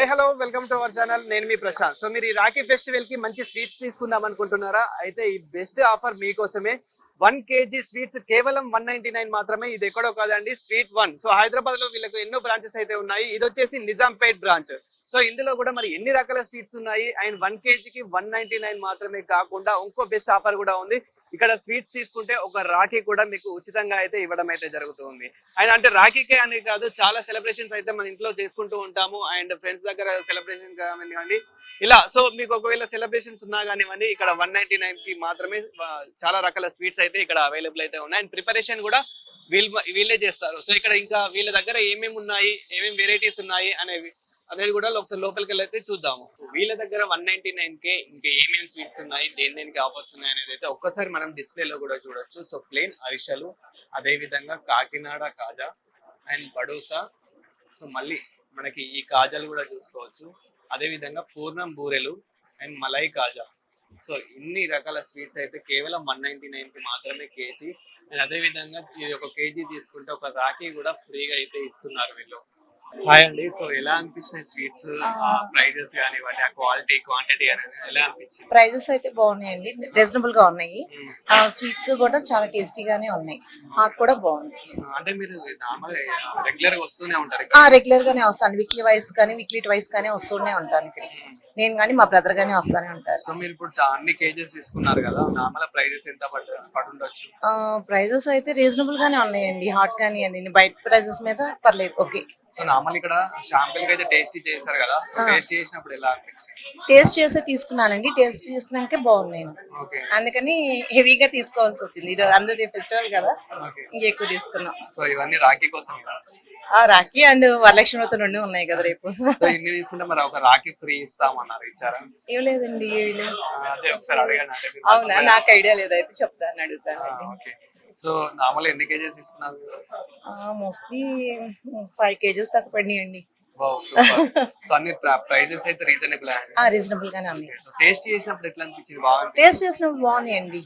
Hi hello welcome to our channel. నేను మీ Prashanth. So మీరు ఈ రాఖీ ఫెస్టివల్కి మంచి స్వీట్స్ తీసుకుందాం అనుకుంటున్నారా? అయితే ఈ బెస్ట్ ఆఫర్ మీకోసమే వన్ కేజీ స్వీట్స్ కేవలం వన్ నైన్టీ నైన్ మాత్రమే. ఇది ఎక్కడో కాదండి స్వీట్ వన్. సో హైదరాబాద్లో వీళ్ళకి ఎన్నో బ్రాంచెస్ అయితే ఉన్నాయి. ఇది వచ్చేసి నిజాంపేట్ బ్రాంచ్. సో ఇందులో కూడా మరి ఎన్ని రకాల స్వీట్స్ ఉన్నాయి? అండ్ వన్ కేజీకి వన్ నైన్టీ నైన్ మాత్రమే కాకుండా ఇంకో బెస్ట్ ఆఫర్ కూడా ఉంది. ఇక్కడ స్వీట్స్ తీసుకుంటే ఒక రాఖీ కూడా మీకు ఉచితంగా అయితే ఇవ్వడం అయితే జరుగుతుంది. అండ్ అంటే రాఖీకే అని కాదు చాలా సెలబ్రేషన్స్ అయితే మన ఇంట్లో చేసుకుంటూ ఉంటాము. అండ్ ఫ్రెండ్స్ దగ్గర సెలబ్రేషన్ కానివ్వండి ఇలా సో మీకు ఒకవేళ సెలబ్రేషన్స్ ఉన్నా కానివ్వండి ఇక్కడ వన్ నైన్టీ నైన్కి మాత్రమే చాలా రకాల స్వీట్స్ అయితే ఇక్కడ అవైలబుల్ అయితే ఉన్నాయి. అండ్ ప్రిపరేషన్ కూడా వీళ్ళు వీళ్ళే చేస్తారు. సో ఇక్కడ ఇంకా వీళ్ళ దగ్గర ఏమేమి ఉన్నాయి ఏమేమి వెరైటీస్ ఉన్నాయి అనేవి అనేది కూడా ఒకసారి లోపలికి వెళ్ళి అయితే చూద్దాము. వీళ్ళ దగ్గర వన్ నైన్టీ నైన్ కే ఇంకా ఏమేమి స్వీట్స్ ఉన్నాయి దేని దేనికి ఆఫర్స్ ఉన్నాయి అనేది అయితే ఒక్కసారి మనం డిస్ప్లే లో కూడా చూడొచ్చు. సో ప్లేన్ అరిషలు అదే విధంగా కాకినాడ కాజా అండ్ బడోసా సో మళ్ళీ మనకి ఈ కాజాలు కూడా చూసుకోవచ్చు. అదే విధంగా పూర్ణం బూరెలు అండ్ మలై కాజా. సో ఇన్ని రకాల స్వీట్స్ అయితే కేవలం వన్ నైన్టీ నైన్కి మాత్రమే కేజీ. అండ్ అదే విధంగా ఇది ఒక కేజీ తీసుకుంటే ఒక రాఖీ కూడా ఫ్రీగా అయితే ఇస్తున్నారు వీళ్ళు. హాయ్ అండి. సో ఎలా అనిపించినాయి స్వీట్స్ ప్రైజెస్ కానివ్వండి ఆ క్వాలిటీ క్వాంటిటీ అనేది ఎలా అనిపించింది? ప్రైజెస్ అయితే బాగున్నాయండి. రీజనబుల్గా ఉన్నాయి ఆ స్వీట్స్ కూడా చాలా టేస్టీగానే ఉన్నాయి. హాట్ కూడా బాగుంది. అంటే మీరు నార్మల్ రెగ్యులర్గా వస్తూనే ఉంటారు రెగ్యులర్ గానే వస్తాను. వీక్లీ వైస్ కానీ వీక్లీ ట్వైస్ కానీ వస్తూనే ఉంటాను ఇక్కడ. నేను కానీ మా బ్రదర్ గానీ వస్తానే ఉంటారు. సో మీరు ఇప్పుడు అన్ని కేజెస్ తీసుకున్నారు కదా నార్మల్ ప్రైజెస్ ఎంత పడు పడుండొచ్చు? ప్రైజెస్ అయితే రీజనబుల్ గానే ఉన్నాయండి. హాట్ కానీ అది బయట ప్రైజెస్ మీద పర్లేదు ఓకే సో నార్మల్ ఇక్కడ షాంపిల్ అయితే టేస్ట్ చేశారు కదా సో టేస్ట్ చేసినప్పుడు ఎలా టేస్ట్ చేసే తీసుకున్నానండి. టేస్ట్ చేసినాకే బాగున్నాయి. అందుకని హెవీగా తీసుకోవాల్సి వచ్చింది. అందరి ఫెస్టివల్ కదా ఓకే. ఇంకెక్కువ తీసుకున్నాం. సో ఇవన్నీ రాఖీ కోసం కదా. ఆ రాఖీ అండ్ వరలక్ష్మి వ్రతం రెండు ఉన్నాయి కదా రేపు. సో ఇన్ని తీసుకుంటే మరి ఒక రాఖీ ఫ్రీ ఇస్తామన్నారు ఇచ్చారా? అదే ఒకసారి అడగండి అంటే మీరు అవునా? నాకు ఐడియా లేదు అయితే చెప్తాను అడుగుతాను. ఓకే. సో నార్మల్ ఎన్ని కేజెస్ తీసుకున్నారు మోస్ట్లీ ఫైవ్ కేజెస్ దాకా పడినాయండి. సో అన్ని ప్రైజెస్ అయితే రీజనబుల్ రీజనబుల్ గానే ఉన్నాయి. టేస్ట్ చేసినప్పుడు ఎట్లా అనిపించింది బాగా టేస్ట్ చేసినప్పుడు బాగున్నాయండి.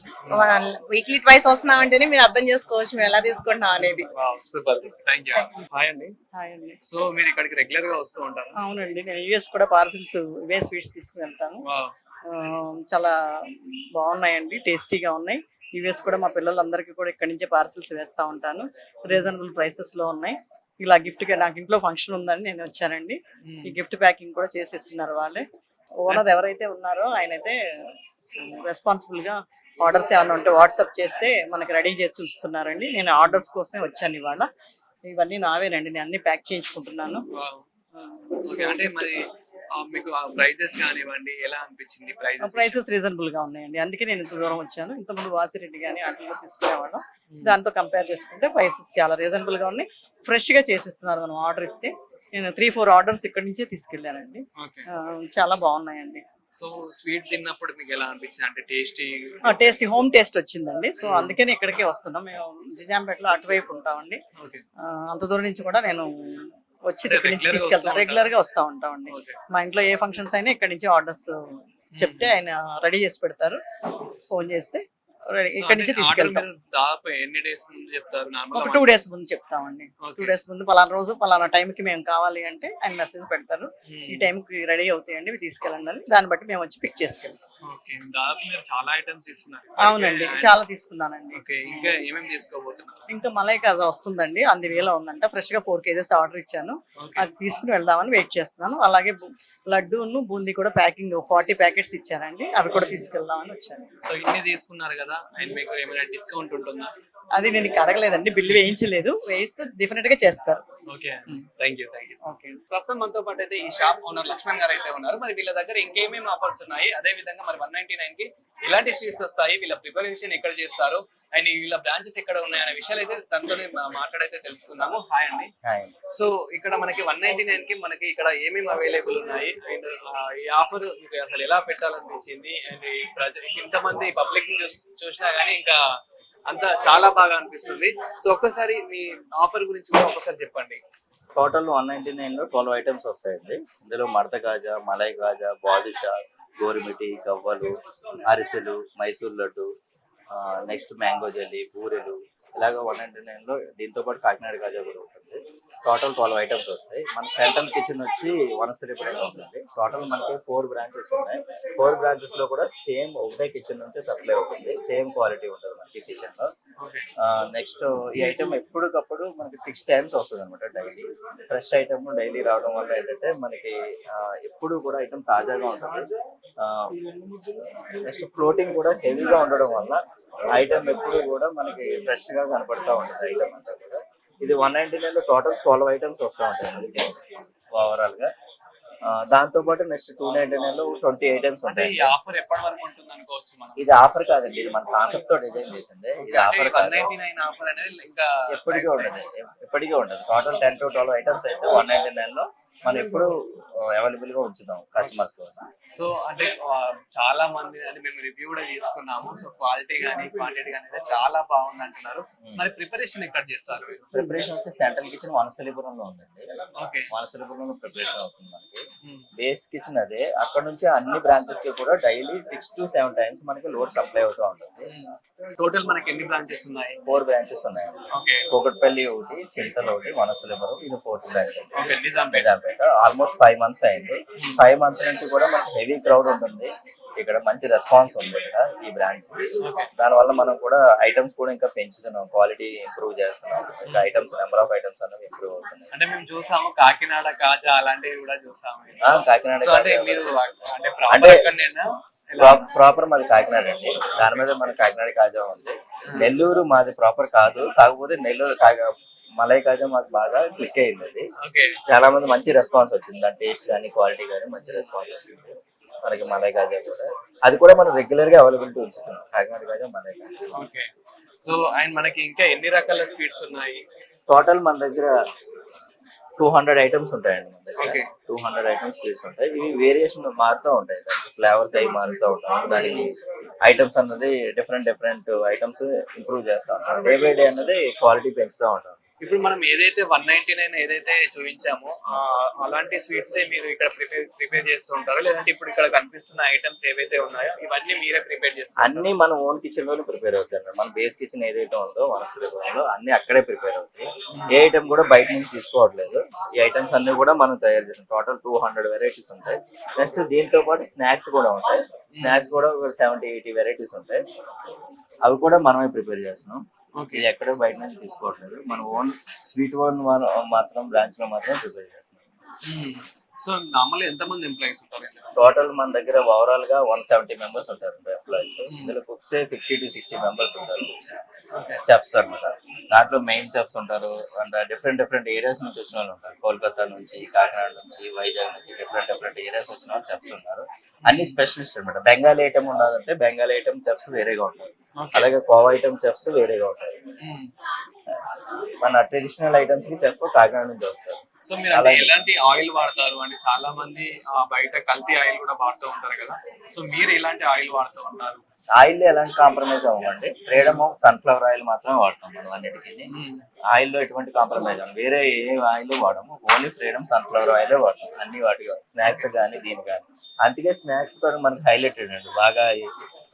వీక్లీ ట్వైస్ వస్తున్నాం అంటేనే మీరు అర్థం చేసుకోవచ్చు మేము ఎలా తీసుకుంటున్నాం అనేది wow super thank you hi అండి. హాయ్ అండి. సో మీరు ఇక్కడికి రెగ్యులర్గా వస్తూ ఉంటారు? అవునండి నేను యూఎస్ కూడా పార్సిల్స్ ఇవే స్వీట్స్ తీసుకుని వెళ్తాను. చాలా బాగున్నాయండి టేస్టీగా ఉన్నాయి. యూఎస్ కూడా మా పిల్లలందరికీ కూడా ఇక్కడి నుంచే పార్సిల్స్ వేస్తూ ఉంటాను. రీజనబుల్ ప్రైసెస్లో ఉన్నాయి. ఇలా గిఫ్ట్గా నాకు ఇంట్లో ఫంక్షన్ ఉందని నేను వచ్చానండి. ఈ గిఫ్ట్ ప్యాకింగ్ కూడా చేసి ఇస్తున్నారు వాళ్ళే. ఓనర్ ఎవరైతే ఉన్నారో ఆయన అయితే రెస్పాన్సిబుల్గా ఆర్డర్స్ ఏమైనా ఉంటే వాట్సాప్ చేస్తే మనకి రెడీ చేసి ఉంచుతున్నారండి. నేను ఆర్డర్స్ కోసమే వచ్చాను ఇవాళ. ఇవన్నీ నావేనండి. నేను అన్ని ప్యాక్ చేయించుకుంటున్నాను. అంటే మరి మీకు ప్రైజెస్ కానివ్వండి ఎలా అనిపించింది ప్రైజెస్ ప్రైసెస్ రీజనబుల్గా ఉన్నాయండి. అందుకే నేను ఇంత దూరం వచ్చాను. ఇంతకుముందు వాసిరెడ్డి కానీ అట్లా తీసుకునేవాళ్ళం. దాంతో కంపేర్ చేసుకుంటే ప్రైసెస్ చాలా రీజనబుల్గా ఉన్నాయి. ఫ్రెష్గా చేసిస్తున్నారు మనం ఆర్డర్ ఇస్తే. నేను త్రీ ఫోర్ ఆర్డర్స్ ఇక్కడి నుంచే తీసుకెళ్ళానండి. చాలా బాగున్నాయండి. సో స్వీట్ తిన్నప్పుడు మీకు ఎలా అనిపించింది? అంటే టేస్టీ టేస్ట్ హోమ్ టేస్ట్ వచ్చిందండి. సో అందుకని ఇక్కడికే వస్తున్నాం. మేము నిజాంపేటలో అటువైపు ఉంటామండి. అంత దూరం నుంచి కూడా నేను వచ్చి ఇక్కడి నుంచి వస్తూ రెగ్యులర్గా వస్తూ ఉంటామండి. మా ఇంట్లో ఏ ఫంక్షన్స్ అయినా ఇక్కడి నుంచి ఆర్డర్స్ చెప్తే ఆయన రెడీ చేసి పెడతారు. ఫోన్ చేస్తే ఇక్కడి నుంచి తీసుకెళ్తాం. దాదాపు ఎన్ని డేస్ ముందు చెప్తారు? ఒక టూ డేస్ ముందు చెప్తామండి. టూ డేస్ ముందు పలానా రోజు పలానా time కి మేము కావాలి అంటే ఆయన మెసేజ్ పెడతారు. Hmm. ఈ time కి రెడీ అవుతాయండి ఇవి తీసుకెళ్ళండి. దాన్ని బట్టి మేము వచ్చి పిక్ చేసుకెళ్తాం. చాలా ఐటమ్స్ తీసుకున్నారు. అవునండి. చాలా తీసుకున్నానండి. ఇంకా ఏమేమి తీసుకోబోతున్నారు? ఇంకా మలై కాజా వస్తుందండి. అంది వేల ఉందంట. ఫ్రెష్గా ఫోర్ కేజెస్ ఆర్డర్ ఇచ్చాను అది తీసుకుని వెళ్దామని వెయిట్ చేస్తున్నాను. అలాగే లడ్డూను బూందీ కూడా ప్యాకింగ్ ఫార్టీ ప్యాకెట్స్ ఇచ్చారండి. అవి కూడా తీసుకెళ్దామని వచ్చాను. సో ఇన్ని తీసుకున్నారు కదా. అండ్ మీకు ఏమైనా డిస్కౌంట్ ఉంటుందా? అది నేను అడగలేదండి బిల్లు వేయించలేదు. వేయిస్తే డెఫినెట్గా చేస్తారు. Okay thank you thank you okay. ప్రస్తుతం మనతో పాటు అయితే ఈ షాప్ ఓనర్ లక్ష్మణ్ గారు అయితే ఉన్నారు. మరి వీళ్ళ దగ్గర ఇంకేమేమి ఆఫర్స్ ఉన్నాయి? అదే విధంగా మరి వన్ నైన్టీ నైన్కి ఎలాంటి స్వీట్స్ వస్తాయి. వీళ్ళ ప్రిపరేషన్ ఎక్కడ చేస్తారు? అండ్ వీళ్ళ బ్రాంచెస్ ఎక్కడ ఉన్నాయి అనే విషయాలు అయితే తనతోనే మా- మాట్లాడైతే తెలుసుకుందాము. హాయ్ అండి. హాయ్ సో ఇక్కడ మనకి వన్ నైన్టీ నైన్కి మనకి ఇక్కడ ఏమేమి అవైలబుల్ ఉన్నాయి? అండ్ ఈ ఆఫర్ మీకు అసలు ఎలా పెట్టాలనిపించింది? అండ్ ఇంతమంది పబ్లిక్ చూసినా గానీ ఇంకా అంతా చాలా బాగా అనిపిస్తుంది. సో ఒక్కసారి మీ ఆఫర్ గురించి కూడా ఒక్కసారి చెప్పండి. టోటల్ వన్ నైన్టీ నైన్లో ట్వెల్వ్ ఐటమ్స్ వస్తాయండి. ఇందులో మడత కాజా మలై కాజా బాదుషా గోరుమిటి గవ్వలు అరిసెలు Mysore laddu next mango jelly బూరెలు. ఇలాగ వన్ నైన్టీ నైన్లో దీంతో పాటు కాకినాడ కాజా కూడా ఉంటుంది. టోటల్ ట్వెల్వ్ ఐటమ్స్ వస్తాయి. మన సెంట్రల్ కిచెన్ వచ్చి వనస్థలిపురంలో ఉంటుంది. టోటల్ మనకి ఫోర్ బ్రాంచెస్ ఉన్నాయి. ఫోర్ బ్రాంచెస్లో కూడా సేమ్ ఒకటే కిచెన్ నుంచి సప్లై అవుతుంది. సేమ్ క్వాలిటీ ఉంటుంది మనకి కిచెన్లో. నెక్స్ట్ ఈ ఐటమ్ ఎప్పటికప్పుడు మనకి సిక్స్ టైమ్స్ వస్తుంది అనమాట డైలీ. ఫ్రెష్ ఐటమ్ డైలీ రావడం వల్ల ఏంటంటే మనకి ఎప్పుడు కూడా ఐటమ్ తాజాగా ఉంటుంది. నెక్స్ట్ ఫ్లోటింగ్ కూడా హెవీగా ఉండడం వల్ల ఐటమ్ ఎప్పుడు కూడా మనకి ఫ్రెష్గా కనపడతా ఉంటుంది ఐటమ్ అంతా. ఇది వన్ నైన్టీ నైన్లో టోటల్ ట్వెల్వ్ ఐటమ్స్ వస్తూ ఉంటాయి మనకి ఓవరాల్గా దాంతో పాటు నెక్స్ట్ టూ నైన్టీ నైన్లో ట్వంటీ ఐటమ్స్ ఉంటాయి. ఆఫర్ ఎప్పటి వరకు ఉంటుంది అనుకోవచ్చు మనం? ఇది ఆఫర్ కాదండి ఇది మన కాన్సెప్ట్తో డిజైన్ చేసింది. ఇది ఆఫర్ వన్ కాదు. నైన్టీ నైన్ ఆఫర్ అనేది ఇంకా ఎప్పటికీ ఉండదు. ఎప్పటికీ ఉండదు. Total ten to twelve items అయితే వన్ నైన్టీ నైన్లో మనం ఎప్పుడు అవైలబుల్గా ఉంచుదాం కస్టమర్స్ కోసం. సో అంటే చాలా మంది అంటే మేము రివ్యూ కూడా తీసుకున్నాము. సో క్వాలిటీ కానీ క్వాంటిటీ కానీ చాలా బాగుంది అంటున్నారు మరి ప్రిపరేషన్ ఎక్కడ చేస్తారు? ప్రిపరేషన్ వచ్చి సెంట్రల్ కిచెన్ వనసలిపురంలో ఉందండి. ఓకే. వనసలిపురంలో ప్రిపరేషన్ అవుతుంది మనకి. బేస్ కిచెన్ అదే. అక్కడ నుంచి అన్ని బ్రాంచెస్కి కూడా daily six to seven times మనకి లోడ్ సప్లై అవుతూ ఉంటుంది. టోటల్ మనకి ఎన్ని బ్రాంచెస్ ఉన్నాయి? ఫోర్ బ్రాంచెస్ ఉన్నాయండి. ఓకే. కోకట్పల్లి ఒకటి చింతలు ఒకటి వనసలిపురం ఇది fourth branches okay Nizampet almost five months అయింది. ఫైవ్ మంత్స్ నుంచి కూడా మనకి హెవీ క్రౌడ్ ఉంటుంది. ఇక్కడ మంచి రెస్పాన్స్ ఉంది ఇక్కడ ఈ బ్రాంచ్ దానివల్ల మనం కూడా ఐటమ్స్ కూడా ఇంకా పెంచుతున్నాం. క్వాలిటీ ఇంప్రూవ్ చేస్తున్నాం. ఇంకా ఐటమ్స్ నెంబర్ ఆఫ్ ఐటమ్స్ అనేవి ఇంప్రూవ్ అవుతున్నాయి. అంటే మేము చూసాము కాకినాడ కాజా అలాంటివి కూడా చూసాము. కాకినాడ అంటే మీరు అంటే ప్రాపర్ మాది కాకినాడ అండి. దాని మీద మన కాకినాడ కాజా ఉంది. నెల్లూరు మాది ప్రాపర్ కాదు. కాకపోతే నెల్లూరు కాగా మలై కాజా మాకు బాగా క్లిక్ అయింది అది చాలా మంది మంచి రెస్పాన్స్ వచ్చింది. దాని టేస్ట్ కానీ క్వాలిటీ కానీ మంచి రెస్పాన్స్ వచ్చింది. మనకి మలై కాజా కూడా. అది కూడా మనం రెగ్యులర్గా అవైలబిలిటీ ఉంచుతున్నాం. కాకినాడ కాజా మలై కాజా సో అండ్ మనకి ఇంకా ఎన్ని రకాల స్వీట్స్ ఉన్నాయి? టోటల్ మన దగ్గర టూ హండ్రెడ్ ఐటమ్స్ ఉంటాయండి మన దగ్గర. టూ హండ్రెడ్ ఐటమ్స్ స్వీట్స్ ఉంటాయి. ఇవి వేరియేషన్ మారుతూ ఉంటాయి. దానికి ఫ్లేవర్స్ అవి మారుతూ ఉంటాయి. దానికి ఐటమ్స్ అన్నది డిఫరెంట్ డిఫరెంట్ ఐటమ్స్ ఇంప్రూవ్ చేస్తూ ఉంటాం డే బై డే అన్నది క్వాలిటీ పెంచుతూ ఉంటాం. ఇప్పుడు మనం ఏదైతే వన్ నైన్టీ నైన్ ఏదైతే చూపించామో అలాంటి స్వీట్స్ మీరు ఇక్కడ ప్రిపేర్ ప్రిపేర్ చేస్తూ ఉంటారు? లేదంటే ఇప్పుడు ఇక్కడ కనిపిస్తున్న ఐటమ్స్ ఏవైతే ఉన్నాయో ఇవన్నీ మీరే ప్రిపేర్ చేస్తారు అన్ని మన ఓన్ కిచెన్లోనే ప్రిపేర్ అవుతాయి మన బేస్ కిచెన్ ఏదైతే ఉందో వనస్థలిపురంలో అన్ని అక్కడే ప్రిపేర్ అవుతాయి. ఏ ఐటమ్ కూడా బయట నుంచి తీసుకోవట్లేదు. ఈ ఐటమ్స్ అన్ని కూడా మనం తయారు చేస్తాం. టోటల్ టూ హండ్రెడ్ వెరైటీస్ ఉంటాయి. నెక్స్ట్ దీంతో పాటు స్నాక్స్ కూడా ఉంటాయి. స్నాక్స్ కూడా సెవెంటీ ఎయిటీ వెరైటీస్ ఉంటాయి. అవి కూడా మనమే ప్రిపేర్ చేస్తున్నాం. ఇది ఎక్కడ బయట నుంచి తీసుకోవట్లేదు. మన ఓన్ స్వీట్ ఓన్ మాత్రం బ్రాంచ్లో మాత్రం ప్రిపేర్ చేస్తున్నాం. సో నార్మల్ ఎంత మంది ఎంప్లాయీస్ ఉంటారు? టోటల్ మన దగ్గర ఓవరాల్గా వన్ సెవెంటీ మెంబర్స్ ఉంటారు ఎంప్లాయీస్. ఇందులో cooks fifty to sixty members ఉంటారు. ఓకే. చెఫ్స్ అన్నమాట. దాంట్లో మెయిన్ చెఫ్స్ ఉంటారు. అండ్ డిఫరెంట్ డిఫరెంట్ ఏరియాస్ నుంచి వచ్చిన వాళ్ళు ఉంటారు. కోల్కతా నుంచి కాకినాడ నుంచి వైజాగ్ నుంచి డిఫరెంట్ డిఫరెంట్ ఏరియాస్ వచ్చిన వాళ్ళు చెఫ్స్ ఉన్నారు. అన్ని స్పెషలిస్ట్ అన్నమాట. బెంగాలీ ఐటమ్ ఉన్నదంటే బెంగాలీ ఐటమ్ చెఫ్స్ వేరేగా ఉంటారు. అలాగే కోవా ఐటమ్ చెఫ్స్ వేరేగా ఉంటారు మ్మ్. మన ట్రెడిషనల్ ఐటమ్స్కి చెఫ్ కాకినాడ నుంచి వస్తారు. సో మీరు అంటే ఎలాంటి ఆయిల్ వాడతారు? అంటే చాలా మంది బయట కల్తీ ఆయిల్ కూడా వాడుతూ ఉంటారు కదా. సో మీరు ఎలాంటి ఆయిల్ వాడుతూ ఉంటారు? ఆయిల్ ఎలాంటి కాంప్రమైజ్ అవ్వమండి. ఫ్రీడమ్ ఆఫ్ సన్ఫ్లవర్ ఆయిల్ మాత్రమే వాడతాం మనం అన్నిటికీ. మ్మ్. ఆయిల్లో ఎటువంటి కాంప్రమైజ్ అవ్వం వేరే ఏ ఆయిల్ వాడము. ఓన్లీ ఫ్రీడమ్ సన్ఫ్లవర్ ఆయిల్ వాడతాం. అన్ని వాటి స్నాక్స్ కానీ దీని కానీ అందుకే స్నాక్స్ కూడా మనకి హైలైటెడ్ అండి. బాగా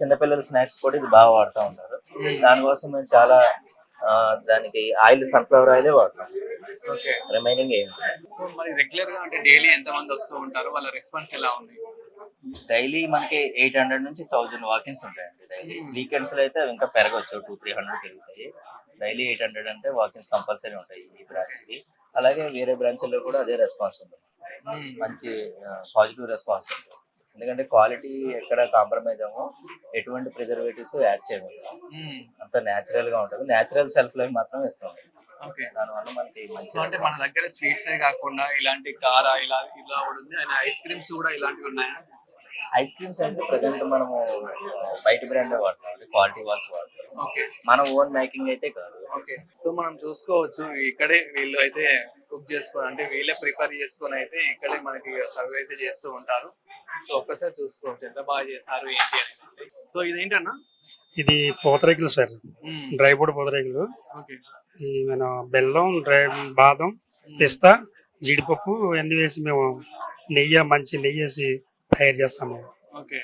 చిన్నపిల్లల స్నాక్స్ కూడా ఇది బాగా వాడుతూ ఉంటారు. దానికోసం మేము చాలా దానికి ఆయిల్ సన్ఫ్లవర్ ఆయిలే వాడతాం. రిమైనింగ్ ఏం మరి రెగ్యులర్గా అంటే డైలీ ఎంత మంది వస్తూ ఉంటారు? వాళ్ళ రెస్పాన్స్ ఎలా ఉంది? డైలీ మనకి ఎయిట్ హండ్రెడ్ నుంచి థౌజండ్ వాకింగ్స్ ఉంటాయండి డైలీ. వీకెండ్స్లో అయితే ఇంకా పెరగచ్చు. టూ త్రీ హండ్రెడ్ పెరుగుతాయి. డైలీ ఎయిట్ హండ్రెడ్ అంటే వాకింగ్స్ కంపల్సరీ ఉంటాయి ఈ బ్రాంచ్కి అలాగే వేరే బ్రాంచ్లో కూడా అదే రెస్పాన్స్ ఉంది మ్మ్. మంచి పాజిటివ్ రెస్పాన్స్ ఉంది ఎందుకంటే క్వాలిటీ ఎక్కడ కాంప్రమైజ్ అవ్వము ఎటువంటి ప్రిజర్వేటివ్స్ యాడ్ చేయము. అంత న్యాచురల్గా ఉంటుంది. న్యాచురల్ సెల్ఫ్ లైఫ్ మాత్రం ఇస్తాం ఓకే. దానివల్ల మనకి మంచి సో అంటే మన దగ్గర స్వీట్స్ కాకుండా ఇలాంటి కారా ఇలా ఇలా ఉంది. అండ్ ఐస్ క్రీమ్స్ కూడా ఇలాంటివి ఉన్నాయా? ఐస్ క్రీమ్స్ అంటే ప్రజెంట్ మనము బయట బ్రాండ్ వాడతాం. క్వాలిటీ వాల్స్ వాడతాం. ఓకే. మన ఓన్ మేకింగ్ అయితే కాదు. ఓకే. సో మనం చూసుకోవచ్చు ఇక్కడే వీళ్ళు అయితే కుక్ చేసుకొని అంటే వీళ్ళే ప్రిపేర్ చేసుకొని అయితే ఇక్కడే మనకి సర్వ్ అయితే చేస్తూ ఉంటారు. సో ఒక్కసారి చూసుకోవచ్చు ఎంత బాగా చేశారు ఏంటి అనేది సో ఇదేంటన్నా? ఇది పూతరేకులు సార్. డ్రై ఫ్రూట్ పూతరేకులు. ఓకే. ఈ మన బెల్లం డ్రై బాదం పిస్తా జీడిపప్పు అన్ని వేసి మేము నెయ్యి మంచి నెయ్యి వేసి తయారు చేస్తాము ఓకే.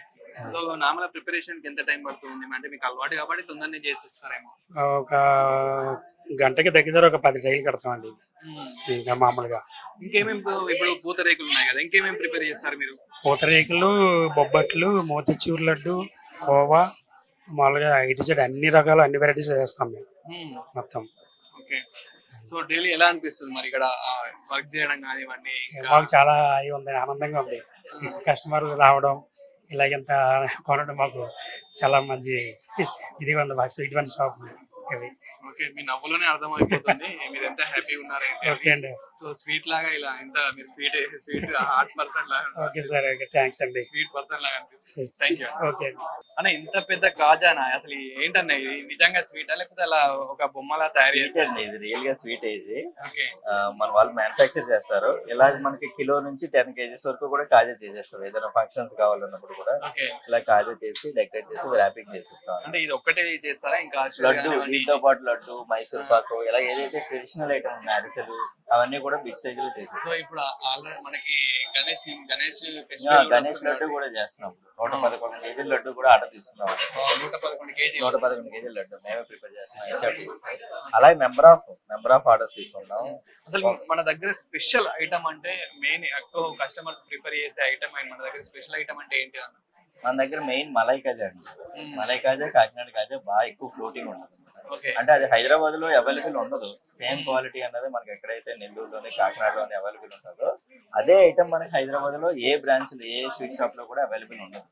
సో నార్మల్ ప్రిపరేషన్కి ఎంత టైం పడుతుంది? అంటే మీకు అలవాటు కాబట్టి తొందరనే చేసేస్తారేమో. ఒక గంటకి దగ్గర ఒక పది రైలు కడతామండి. ఇంకా మామూలుగా. ఇంకేమేమి ఇప్పుడు పూతరేకులు ఉన్నాయి కదా ఇంకేమేమి ప్రిపేర్ చేస్తారు మీరు? పూతరేకులు బొబ్బట్లు మోతిచూరు లడ్డు కోవా మామూలుగా ఇటు సైడ్ అన్ని రకాల అన్ని వెరైటీస్ చేస్తాం మేము. మొత్తం. ఓకే. సో డైలీ ఎలా అనిపిస్తుంది మరి ఇక్కడ వర్క్ చేయడం కానివ్వండి మాకు చాలా అయి ఉంది. ఆనందంగా ఉంది కస్టమర్ రావడం ఇలాగంత కొనడం మాకు చాలా మంచి ఇది ఉంది స్వీట్ వన్ షాప్. ఇవి ఓకే మీ నవ్వులోనే అర్థమైపోతుంది. మీరు ఎంత హ్యాపీగా ఉన్నారంటే. ఓకే అండి. సో స్వీట్ లాగా ఇలా ఎంత మీరు స్వీట్ స్వీట్ హార్ట్ పర్సన్ లాగా ఓకే సార్ ఓకే థ్యాంక్స్ అండి. స్వీట్ పర్సన్ లాగా అనిపిస్తుంది. థ్యాంక్ యూ ఓకే అన్న ఇంత పెద్ద కాజానా అసలు ఏంటన్నా ఇది? నిజంగా స్వీటా? లేకపోతే అలా ఒక బొమ్మలా తయారు అండి ఇది రియల్గా స్వీట్ ఇది. మన వాళ్ళు మ్యానుఫ్యాక్చర్ చేస్తారు. ఇలా మనకి కిలో నుంచి టెన్ కేజీస్ వరకు కూడా కాజా చేసేస్తాం ఏదైనా ఫంక్షన్స్ కావాలన్నప్పుడు కూడా ఇలా కాజా చేసి డెకరేట్ చేసి ర్యాపింగ్ చేసేస్తాం. అంటే ఇది ఒక్కటే చేస్తారా? ఇంకా లడ్డు? దీంతో పాటు లడ్డు మైసూర్ పాకు ఇలా ఏదైతే ట్రెడిషనల్ ఐటమ్ ఉన్నాయి అరిసెలు అవన్నీ కూడా బిగ్ సైజ్లో సో చేసేస్తాం ఇప్పుడు ఆల్రెడీ మనకి గణేష్ గణేష్ గణేష్ లడ్డు కూడా చేస్తున్నాం. నూట పదకొండు కేజీల లడ్డు కూడా ఆర్డర్ తీసుకున్నాం. నూట పదకొండు కేజీ నూట పదకొండు కేజీల లడ్డు మేమే ప్రిపేర్ చేస్తున్నాం. హెచ్ఆర్టీ అలాగే number of number of orders తీసుకున్నాం అసలు మన దగ్గర స్పెషల్ ఐటమ్ అంటే మెయిన్ ఎక్కువ కస్టమర్స్ ప్రిఫర్ చేసే ఐటమ్ మన దగ్గర స్పెషల్ ఐటమ్ అంటే ఏంటి అన్న? మన దగ్గర మెయిన్ మలై కాజా అండి. మలై కాజా కాకినాడ కాజా బాగా ఎక్కువ ఫ్లోటింగ్ ఉంటుంది. అంటే అది హైదరాబాద్లో అవైలబుల్ ఉండదు. సేమ్ క్వాలిటీ అన్నది మనకి ఎక్కడైతే నెల్లూరులోని కాకినాడలోని అవైలబుల్ ఉంటుందో అదే ఐటమ్ మనకి హైదరాబాద్లో ఏ బ్రాంచ్లో ఏ స్వీట్ షాప్లో కూడా అవైలబుల్ ఉండదు.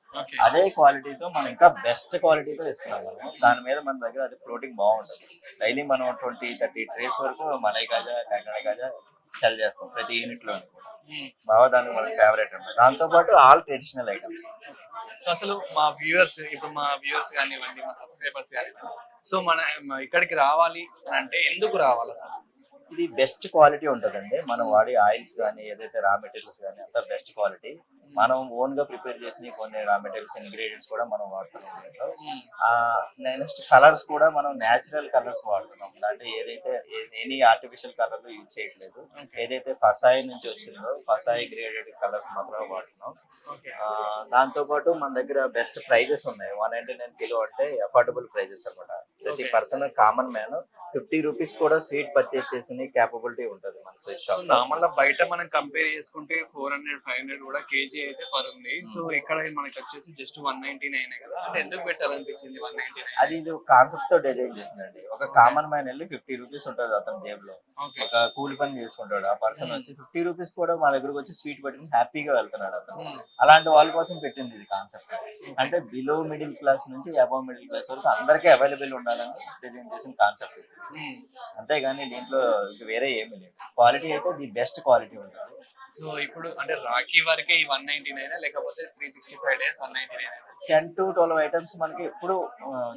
అదే క్వాలిటీతో మనం ఇంకా బెస్ట్ క్వాలిటీతో ఇస్తున్నాం మనం దాని మీద మన దగ్గర అది ఫ్లోటింగ్ బాగుంటుంది. డైలీ మనం ట్వంటీ థర్టీ ట్రేస్ వరకు మలై కాజా కాకినాడ కాజా సెల్ చేస్తాం ప్రతి యూనిట్లో బాగా దానికి మనకి ఫేవరెట్ ఉంటుంది దాంతో పాటు ఆల్ ట్రెడిషనల్ ఐటమ్స్ సో అసలు మా వ్యూవర్స్ ఇప్పుడు మా వ్యూవర్స్ కానివ్వండి మా సబ్స్క్రైబర్స్ కానివ్వండి సో మన ఇక్కడికి రావాలి అని అంటే ఎందుకు రావాలి అసలు? ఇది బెస్ట్ క్వాలిటీ ఉంటుందండి. మనం వాడే ఆయిల్స్ కానీ ఏదైతే రా మెటీరియల్స్ కానీ అంతా బెస్ట్ క్వాలిటీ మనం ఓన్గా ప్రిపేర్ చేసిన కొన్ని రా మెటీరియల్స్ ఇంగ్రీడియంట్స్ కూడా మనం వాడుతున్నాం నెక్స్ట్ కలర్స్ కూడా మనం నేచురల్ కలర్స్ వాడుతున్నాం. అంటే ఏదైతే ఎనీ ఆర్టిఫిషియల్ కలర్ యూజ్ చేయట్లేదు. ఏదైతే ఫసాయి నుంచి వచ్చిందో ఫసాయి గ్రేడెడ్ కలర్స్ మాత్రమే వాడుతున్నాం. దాంతో పాటు మన దగ్గర బెస్ట్ ప్రైజెస్ ఉన్నాయి. వన్ నైన్టీ నైన్ కిలో అంటే అఫోర్డబుల్ ప్రైజెస్ అన్నమాట. ప్రతి. Person common man fifty rupees కూడా స్వీట్ పర్చేస్ చేసుకునే క్యాపబిలిటీ ఉంటుంది మన స్వీట్ సో షాప్ నార్మల్ బయట మనం కంపేర్ చేసుకుంటే ఫోర్ హండ్రెడ్ ఫైవ్ హండ్రెడ్ కూడా కేజీ అయితే పర్ ఉంది. సో ఇక్కడ మనకి వచ్చేసి జస్ట్ వన్ నైన్టీ నైన్ కదా. అంటే ఎందుకు పెట్టాలనిపించింది వన్ నైన్టీ నైన్ అది ఇది కాన్సెప్ట్తో డిజైన్ చేసిందండి. ఒక కామన్ మ్యాన్ వెళ్ళి ఫిఫ్టీ రూపీస్ ఉంటుంది అతని జేబులో. ఒక కూలి పని చేసుకుంటాడు. ఆ పర్సన్ వచ్చి ఫిఫ్టీ రూపీస్ కూడా మా దగ్గరకు వచ్చి స్వీట్ పెట్టుకుని హ్యాపీగా వెళ్తున్నాడు అతను. అలాంటి వాళ్ళ కోసం పెట్టింది ఇది కాన్సెప్ట్ అంటే బిలో మిడిల్ క్లాస్ నుంచి అబౌవ్ మిడిల్ క్లాస్ వరకు అందరికీ అవైలబుల్ ఉండాలని డిజైన్ చేసిన కాన్సెప్ట్ అంతేగాని దీంట్లో ఇంక వేరే ఏమీ లేదు. క్వాలిటీ అయితే ది బెస్ట్ క్వాలిటీ ఉంటుంది. సో ఇప్పుడు అంటే రాఖీ వరకే ఈ వన్ నైన్టీ నైన్? లేకపోతే three sixty five days one ninety nine ten to twelve items మనకి ఎప్పుడు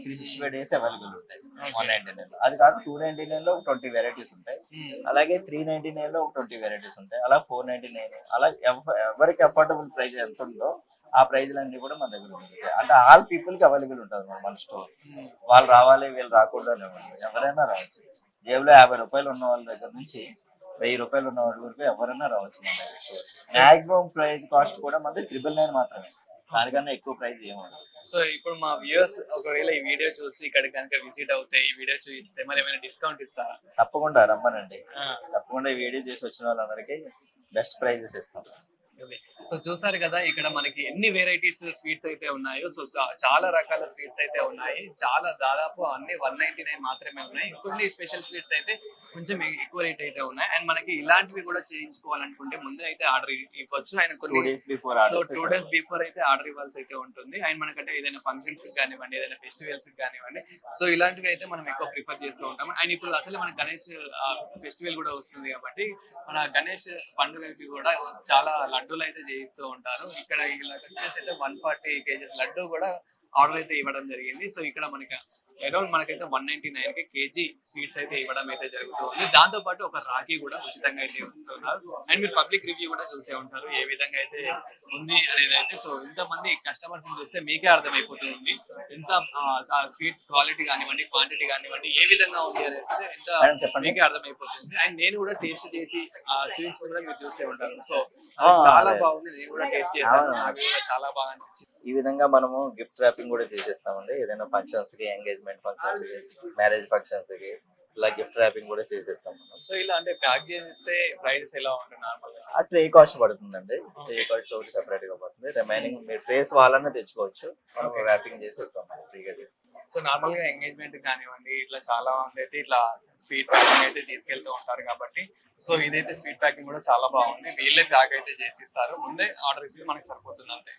three sixty five days available ఉంటాయి. వన్ నైన్టీ నైన్ అది కాదు టూ నైన్టీ నైన్లో ట్వంటీ వెరైటీస్ ఉంటాయి. అలాగే త్రీ నైన్టీ నైన్లో ట్వంటీ వెరైటీస్ ఉంటాయి. అలా ఫోర్ నైన్టీ నైన్ అలా ఎవ- ఎవరికి అఫోర్డబుల్ ప్రైస్ ఎంత ఉందో ఆ ప్రైజ్లు అన్ని కూడా మన దగ్గర ఉంటాయి అంటే ఆల్ పీపుల్కి అవైలబుల్ ఉంటుంది మన- మన స్టోర్ వాళ్ళు రావాలి వీళ్ళు రాకూడదు. ఎవరైనా రావచ్చు. జేబులో యాభై రూపాయలు ఉన్న వాళ్ళ దగ్గర నుంచి వెయ్యి రూపాయలు ఉన్న వాళ్ళ వరకు ఎవరైనా రావచ్చు మన దగ్గర స్టోర్ మాక్సిమం ప్రైస్ కాస్ట్ కూడా మనది ట్రిపుల్ నైన్ మాత్రమే. దానికన్నా ఎక్కువ ప్రైస్ ఏముండదు సో ఇప్పుడు మా వ్యూయర్స్ ఒకవేళ ఈ వీడియో చూసి ఇక్కడ కనుక విజిట్ అవుతే ఈ వీడియో చూస్తే మరి ఏమైనా డిస్కౌంట్ ఇస్తారా? తప్పకుండా రమ్మనండి. తప్పకుండా ఈ వీడియో చేసి వచ్చిన వాళ్ళందరికీ బెస్ట్ ప్రైజెస్ ఇస్తాం. సో చూసారు కదా ఇక్కడ మనకి ఎన్ని వెరైటీస్ స్వీట్స్ అయితే ఉన్నాయో సో చాలా రకాల స్వీట్స్ అయితే ఉన్నాయి. చాలా దాదాపు అన్ని వన్ నైన్టీ నైన్ మాత్రమే ఉన్నాయి. కొన్ని స్పెషల్ స్వీట్స్ అయితే కొంచెం ఎక్కువ రేట్ అయితే ఉన్నాయి. అండ్ మనకి ఇలాంటివి కూడా చేయించుకోవాలనుకుంటే ముందు అయితే ఆర్డర్ ఇవ్వచ్చు. ఆయన టూ కొన్ని days before so two days before అయితే ఆర్డర్ ఇవ్వాల్సి అయితే ఉంటుంది. అండ్ మనకంటే ఏదైనా ఫంక్షన్స్ కానివ్వండి ఏదైనా ఫెస్టివల్స్ కానివ్వండి సో ఇలాంటివి అయితే మనం ఎక్కువ ప్రిఫర్ చేస్తూ ఉంటాం అండ్ ఇప్పుడు అసలు మన గణేష్ ఫెస్టివల్ కూడా వస్తుంది కాబట్టి మన గణేష్ పండుగకి కూడా చాలా లడ్డూలు అయితే చేయిస్తూ ఉంటారు. ఇక్కడ ఇలా వచ్చేసి అయితే వన్ ఫార్టీ కేజీస్ లడ్డు కూడా ఆర్డర్ అయితే ఇవ్వడం జరిగింది. సో ఇక్కడ మనకి అరౌండ్ మనకైతే వన్ నైన్టీ నైన్కి కేజీ స్వీట్స్ అయితే ఇవ్వడం అయితే జరుగుతుంది. దాంతో పాటు ఒక రాఖీ కూడా ఉచితంగా అయితే ఇస్తున్నారు. అండ్ మీరు పబ్లిక్ రివ్యూ కూడా చూసే ఉంటారు. ఏ విధంగా అయితే ఉంది అనేది అయితే. సో ఇంతమంది కస్టమర్స్ చూస్తే మీకే అర్థమైపోతుంది. ఎంత స్వీట్స్ క్వాలిటీ కానివ్వండి క్వాంటిటీ కానివ్వండి ఏ విధంగా ఉంది అనేది ఎంత. మీకే అర్థమైపోతుంది. అండ్ నేను కూడా టేస్ట్ చేసి ఆ, చూపించిన కూడా మీరు చూసే ఉంటారు. సో చాలా. బాగుంది. నేను కూడా టేస్ట్ చేశాను. నాకు కూడా చాలా బాగా అనిపించింది. ఈ విధంగా మనము గిఫ్ట్ ర్యాపింగ్ కూడా చేసేస్తామండి. ఏదైనా ఫంక్షన్స్కి ఎంగేజ్మెంట్ ఫంక్షన్స్కి మ్యారేజ్ ఫంక్షన్స్కి ఇలా గిఫ్ట్ ర్యాపింగ్ కూడా చేసేస్తాం మనం. సో ఇలా అంటే ప్యాక్ చేసి ఇస్తే ప్రైస్ ఎలా ఉంటుంది నార్మల్గా? ఆ ట్రే కాస్ట్ పడుతుందండి. ట్రే కాస్ట్ ఒకటి సెపరేట్గా పడుతుంది. రిమైనింగ్ మీరు ట్రేస్ వాళ్ళనే తెచ్చుకోవచ్చు. మనం. ర్యాపింగ్ చేసేస్తాం ఫ్రీగా సో నార్మల్గా ఎంగేజ్మెంట్ కానివ్వండి ఇట్లా చాలా మంది అయితే ఇట్లా స్వీట్ ప్యాకింగ్ అయితే తీసుకెళ్తూ ఉంటారు కాబట్టి సో ఇదైతే స్వీట్ ప్యాకింగ్ కూడా చాలా బాగుంది. వీళ్ళే ప్యాక్ అయితే చేసి ఇస్తారు ముందే ఆర్డర్ ఇస్తే మనకి సరిపోతుంది అంతే.